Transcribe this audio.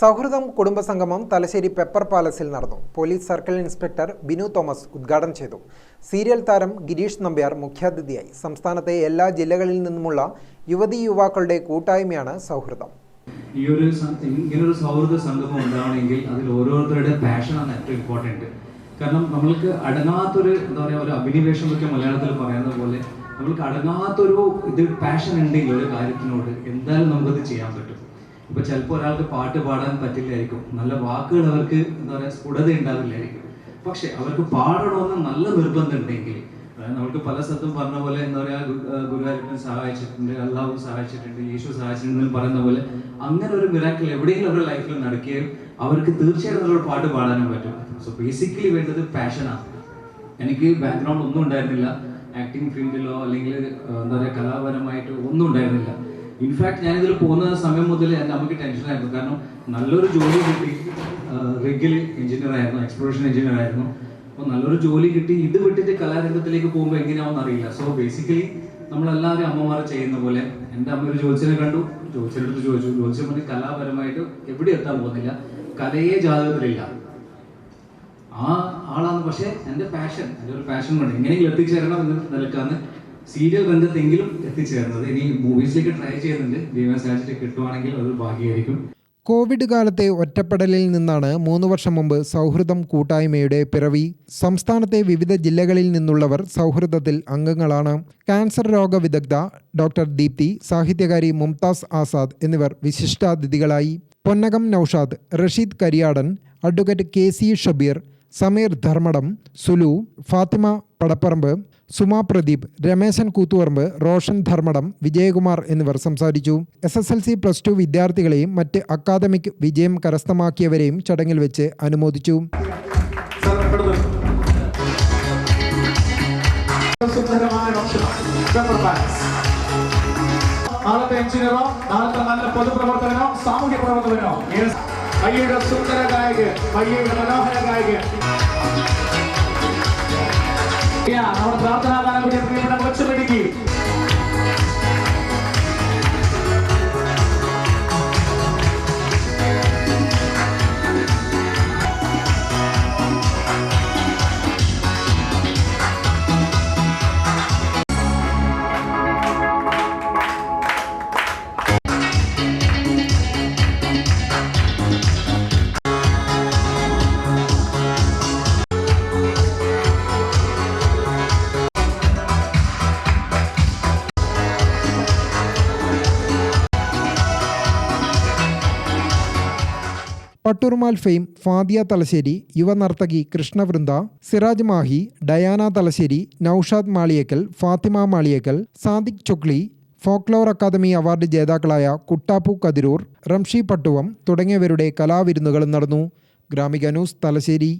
സൗഹൃദം കുടുംബസംഗമം തലശ്ശേരി പെപ്പർ പാലസിൽ നടന്നു. Police circle inspector Binu Thomas ഉദ്ഘാടനം ചെയ്തു. സീരിയൽ താരം ഗിരീഷ് നമ്പ്യാർ മുഖ്യാതിഥിയായി. സംസ്ഥാനത്തെ എല്ലാ ജില്ലകളിൽ നിന്നുമുള്ള യുവതി യുവാക്കളുടെ കൂട്ടായ്മയാണ് സൗഹൃദം. ഈ ഒരു ഇങ്ങനൊരു സൗഹൃദ സംഗമം ഉണ്ടാവണമെങ്കിൽ അതിൽ ഓരോരുത്തരുടെ പാഷനാണ് ഏറ്റവും ഇമ്പോർട്ടന്റ് കാരണം നമ്മൾക്ക് അടങ്ങാത്തൊരു എന്താ പറയുക ഒരു അഭിനിവേശം ഒക്കെ മലയാളത്തിൽ പറയുന്ന പോലെ നമ്മൾക്ക് അടങ്ങാത്തൊരു ഇത് പാഷൻ ഉണ്ടെങ്കിൽ ഒരു കാര്യത്തിനോട് എന്തായാലും നമുക്കത് ചെയ്യാൻ പറ്റും. ഇപ്പൊ ചിലപ്പോൾ ഒരാൾക്ക് പാട്ട് പാടാൻ പറ്റില്ലായിരിക്കും. നല്ല വാക്കുകൾ അവർക്ക് എന്താ പറയുക സ്ഫുടത ഉണ്ടാവില്ലായിരിക്കും. പക്ഷെ അവർക്ക് പാടണമെന്ന് നല്ല നിർബന്ധം ഉണ്ടെങ്കിൽ നമ്മൾക്ക് പല സ്ഥലത്തും പറഞ്ഞ പോലെ എന്താ പറയാ ഗുരുവായൂരപ്പൻ സഹായിച്ചിട്ടുണ്ട് അള്ളാഹു സഹായിച്ചിട്ടുണ്ട് യേശു സഹായിച്ചിട്ടുണ്ട് പറയുന്ന പോലെ അങ്ങനെ ഒരു മിറാക്കിൾ എവിടെയെങ്കിലും അവരുടെ ലൈഫിൽ നടക്കുകയും അവർക്ക് തീർച്ചയായിട്ടും അവരുടെ പാട്ട് പാടാനും പറ്റും. സോ ബേസിക്കലി വേണ്ടത് പാഷനാണ് എനിക്ക് ബാക്ക്ഗ്രൗണ്ട് ഒന്നും ഉണ്ടായിരുന്നില്ല. ആക്ടിങ് ഫീൽഡിലോ അല്ലെങ്കിൽ എന്താ പറയുക കലാപരമായിട്ട് ഒന്നും ഉണ്ടായിരുന്നില്ല. ഇൻഫാക്ട് ഞാനിതിൽ പോകുന്ന സമയം മുതൽ എന്റെ അമ്മയ്ക്ക് ടെൻഷനായിരുന്നു കാരണം നല്ലൊരു ജോലി കിട്ടി. റിഗിൽ എഞ്ചിനീയർ ആയിരുന്നു എക്സ്പ്ലോറേഷൻ എഞ്ചിനീയർ ആയിരുന്നു. അപ്പോൾ നല്ലൊരു ജോലി കിട്ടി. ഇത് വിട്ടിട്ട് കലാരംഗത്തിലേക്ക് പോകുമ്പോൾ എങ്ങനെയാണെന്ന് അറിയില്ല സോ ബേസിക്കലി നമ്മളെല്ലാവരും അമ്മമാർ ചെയ്യുന്ന പോലെ എന്റെ അമ്മ ഒരു ജോത്സ്യനെ കണ്ടു. ജോത്സ്യനടുത്ത് ചോദിച്ചു. ജോത്സ്യം പറഞ്ഞ് കലാപരമായിട്ട് എവിടെ എത്താൻ പോകുന്നില്ല. കലയെ ജാതകത്തിലില്ല. ആ ആളാണ്. പക്ഷേ എന്റെ പാഷൻ എന്റെ ഒരു പാഷൻ കൊണ്ട് എങ്ങനെയെങ്കിലും എത്തിച്ചേരണം എന്ന് നിലക്കാണ് സീരിയൽ രംഗത്തെങ്കിലും എത്തിച്ചേർന്നത്. ഇനി മൂവീസിലേക്ക് ട്രൈ ചെയ്യുന്നുണ്ട്. ദൈവം സാധിച്ചിട്ട് കിട്ടുവാണെങ്കിൽ അതൊരു ഭാഗ്യമായിരിക്കും കോവിഡ് കാലത്തെ ഒറ്റപ്പെടലിൽ നിന്നാണ് മൂന്ന് വർഷം മുമ്പ് സൗഹൃദം കൂട്ടായ്മയുടെ പിറവി. സംസ്ഥാനത്തെ വിവിധ ജില്ലകളിൽ നിന്നുള്ളവർ സൗഹൃദത്തിൽ അംഗങ്ങളാണ്. ക്യാൻസർ രോഗ വിദഗ്ധ ഡോക്ടർ ദീപ്തി സാഹിത്യകാരി മുംതാസ് ആസാദ് എന്നിവർ വിശിഷ്ടാതിഥികളായി. Ponnakam Naushad Rasheed Kariyadan advocate K C Shabeer Sameer Dharmadam Sulu Fathima Padapparamb Suma Pradeep Rameshan Koothuparamba Roshan Dharmadam Vijayakumar എന്നിവർ സംസാരിച്ചു. S S L C plus two വിദ്യാർത്ഥികളെയും മറ്റ് അക്കാദമിക് വിജയം കരസ്ഥമാക്കിയവരെയും ചടങ്ങിൽ വെച്ച് അനുമോദിച്ചു. നാളത്തെ എഞ്ചിനീയറോ നാളത്തെ നല്ല പൊതുപ്രവർത്തകനോ സാമൂഹ്യ പ്രവർത്തകനോ. സുന്ദര ഗായകൻ മനോഹര ഗായകൻ. అయ్యా ప్రార్థనా వచ్చినప్పటికీ കൊച്ചുപിടിക്ക് ഫെയിം ഫാദിയ തലശ്ശേരി യുവ നർത്തകി Krishnavrinda Siraj Mahe Diana Thalassery Naushad Maliyekkal Fathima Maliyekkal Sadiq Chokli folklore academy award ജേതാക്കളായ കുട്ടാപ്പു കതിരൂർ റംഷി പട്ടുവം തുടങ്ങിയവരുടെ കലാവിരുന്നുകളും നടന്നു. ഗ്രാമിക ന്യൂസ് തലശ്ശേരി.